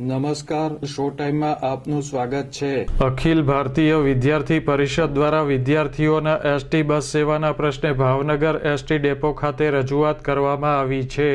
નમસ્કાર, શો ટાઈમમાં આપનું સ્વાગત છે. અખિલ ભારતીય વિદ્યાર્થી પરિષદ દ્વારા વિદ્યાર્થીઓના એસટી બસ સેવાના પ્રશ્ને ભાવનગર એસટી ડેપો ખાતે રજૂઆત કરવામાં આવી છે.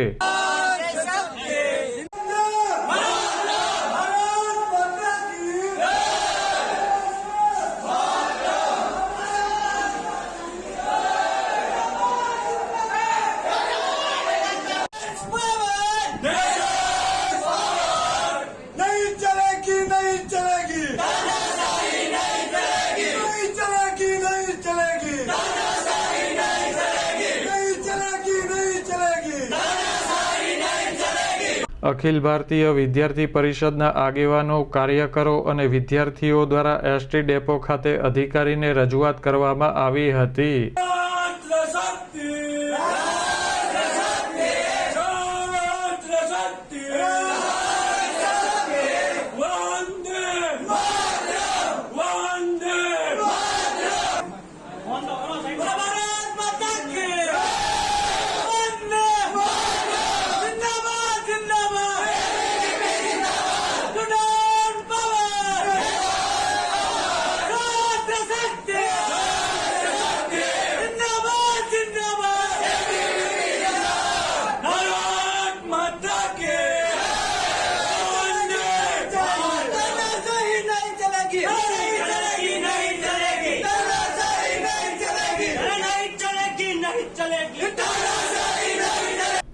અખિલ ભારતીય વિદ્યાર્થી પરિષદના આગેવાનો કાર્યકરો અને વિદ્યાર્થીઓ દ્વારા એસટી ડેપો ખાતે અધિકારીને રજૂઆત કરવામાં આવી હતી Bravo!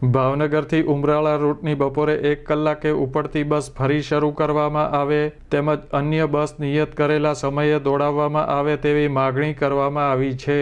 ભાવનગરથી ઉમરાળા રૂટની બપોરે એક કલાકે ઉપડતી બસ ફરી શરૂ કરવામાં આવે તેમજ અન્ય બસ નિયત કરેલા સમયે દોડાવવામાં આવે તેવી માગણી કરવામાં આવી છે.